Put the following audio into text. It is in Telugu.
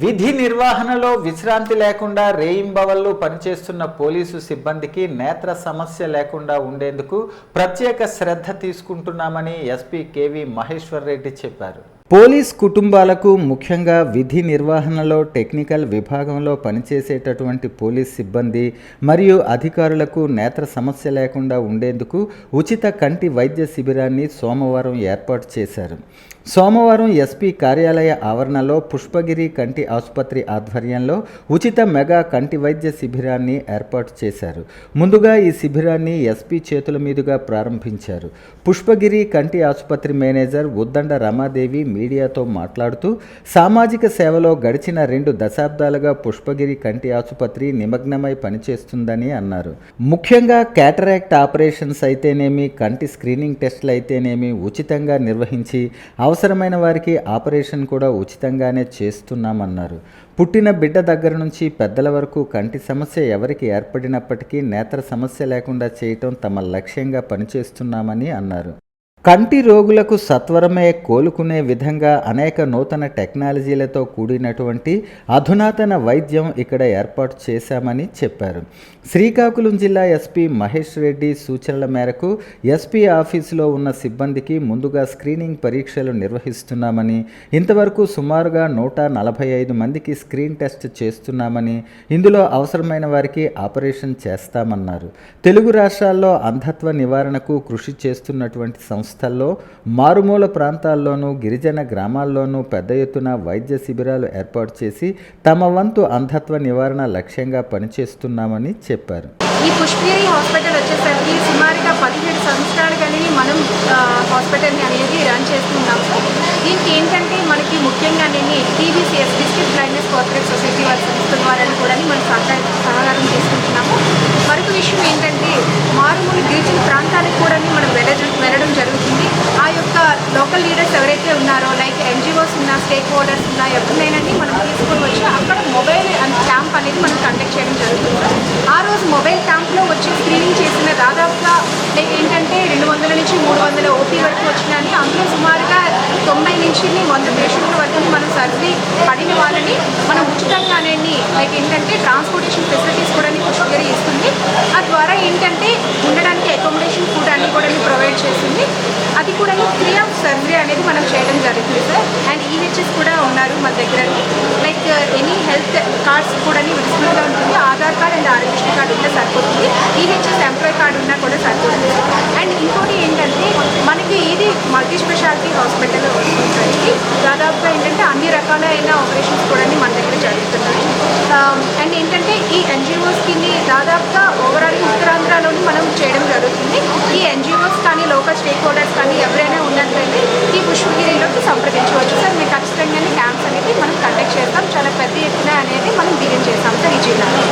విధి నిర్వహణలో విశ్రాంతి లేకుండా రేయింబవళ్ళు పనిచేస్తున్న పోలీసు సిబ్బందికి నేత్ర సమస్య లేకుండా ఉండేందుకు ప్రత్యేక శ్రద్ధ తీసుకుంటున్నామని ఎస్పీ కేవీ మహేశ్వర్ రెడ్డి చెప్పారు. పోలీస్ కుటుంబాలకు ముఖ్యంగా విధి నిర్వహణలో టెక్నికల్ విభాగంలో పనిచేసేటటువంటి పోలీస్ సిబ్బంది మరియు అధికారులకు నేత్ర సమస్య లేకుండా ఉండేందుకు ఉచిత కంటి వైద్య శిబిరాన్ని సోమవారం ఏర్పాటు చేశారు. సోమవారం ఎస్పీ కార్యాలయ ఆవరణలో పుష్పగిరి కంటి ఆసుపత్రి ఆధ్వర్యంలో ఉచిత మెగా కంటి వైద్య శిబిరాన్ని ఏర్పాటు చేశారు. ముందుగా ఈ శిబిరాన్ని ఎస్పీ చేతుల మీదుగా ప్రారంభించారు. పుష్పగిరి కంటి ఆసుపత్రి మేనేజర్ ఉద్దండ రమాదేవి మీడియాతో మాట్లాడుతూ సామాజిక సేవలో గడిచిన రెండు దశాబ్దాలుగా పుష్పగిరి కంటి ఆసుపత్రి నిమగ్నమై పనిచేస్తుందని అన్నారు. ముఖ్యంగా క్యాటరాక్ట్ ఆపరేషన్స్ అయితేనేమి కంటి స్క్రీనింగ్ టెస్టులు అయితేనేమి ఉచితంగా నిర్వహించి అవసరమైన వారికి ఆపరేషన్ కూడా ఉచితంగానే చేస్తున్నామన్నారు. పుట్టిన బిడ్డ దగ్గర నుంచి పెద్దల వరకు కంటి సమస్య ఎవరికి ఏర్పడినప్పటికీ నేత్ర సమస్య లేకుండా చేయటం తమ లక్ష్యంగా పనిచేస్తున్నామని అన్నారు. కంటి రోగులకు సత్వరమే కోలుకునే విధంగా అనేక నూతన టెక్నాలజీలతో కూడినటువంటి అధునాతన వైద్యం ఇక్కడ ఏర్పాటు చేశామని చెప్పారు. శ్రీకాకుళం జిల్లా ఎస్పీ మహేష్ రెడ్డి సూచనల మేరకు ఎస్పీ ఆఫీసులో ఉన్న సిబ్బందికి ముందుగా స్క్రీనింగ్ పరీక్షలు నిర్వహిస్తున్నామని ఇంతవరకు సుమారుగా నూట నలభై ఐదు మందికి స్క్రీన్ టెస్ట్ చేస్తున్నామని ఇందులో అవసరమైన వారికి ఆపరేషన్ చేస్తామన్నారు. తెలుగు రాష్ట్రాల్లో అంధత్వ నివారణకు కృషి చేస్తున్నటువంటి సంస్థ సంస్థల్లో మారుమూల ప్రాంతాల్లోనూ గిరిజన గ్రామాల్లోనూ పెద్ద ఎత్తున వైద్య శిబిరాలు ఏర్పాటు చేసి తమ వంతు అంధత్వ నివారణ లక్ష్యంగా పనిచేస్తున్నామని చెప్పారు. ఈ పుష్పగిరి హాస్పిటల్ వచ్చేసరికి సుమారుగా పదిహేడు సంవత్సరాలుగానే మనం హాస్పిటల్ని అనేది రన్ చేస్తున్నాం దీనికి ఏంటంటే మనకి ముఖ్యంగా నేను TB district blindness cooperative society వారి సంస్థ ద్వారా కూడా మనం సహకార సహకారం చేసుకుంటున్నాము మరొక విషయం ఏంటంటే మారుమూల గిరిజన ప్రాంతాలకు కూడా మనం వెళ్ళడం వెళ్ళడం జరుగుతుంది ఆ యొక్క లోకల్ లీడర్స్ ఎవరైతే ఉన్నారో లైక్ ఎన్జిఓస్ ఉన్నా స్టేక్ హోల్డర్స్ ఉన్నా ఎవరినైనా మనం తీసుకొని వచ్చి అక్కడ మొబైల్ అండ్ క్యాంప్ అనేది మనం కండక్ట్ చేయడం జరుగుతుంది. ఆ రోజు మొబైల్ క్యాంప్లో వచ్చి స్క్రీనింగ్ చేసిన దాదాపుగా లైక్ ఏంటంటే రెండు వందల నుంచి మూడు వందల ఓపీ వరకు వచ్చినాయని అందులో సుమారుగా తొంభై నుంచి వంద పేషెంట్ల వరకు మనం సర్జరీ పడిన వాళ్ళని మనం ఉచితంగా అనేది లైక్ ఏంటంటే ట్రాన్స్పోర్టేషన్ ఫెసిలిటీస్ కూడా ఇస్తుంది ఆ ద్వారా ఏంటంటే అది కూడా ఫ్రీ ఆఫ్ సర్జరీ అనేది మనం చేయడం జరుగుతుంది సార్ అండ్ ఈహెచ్ఎస్ కూడా ఉన్నారు మన దగ్గర. లైక్ ఎనీ హెల్త్ కార్డ్స్ కూడా విజిబుల్గా ఉంటుంది. ఆధార్ కార్డ్ అండ్ ఆరోగ్య కార్డు ఉంటే సరిపోతుంది. ఈహెచ్ఎస్ ఎంప్లాయ్ కార్డు ఉన్నా కూడా సరిపోతుంది. అండ్ ఇంకోటి ఏంటంటే చేస్తాం. చాలా పెద్ద ఎత్తున అనేది మనం బిగిన్ చేస్తాం. సార్ ఈ జిల్లాలో.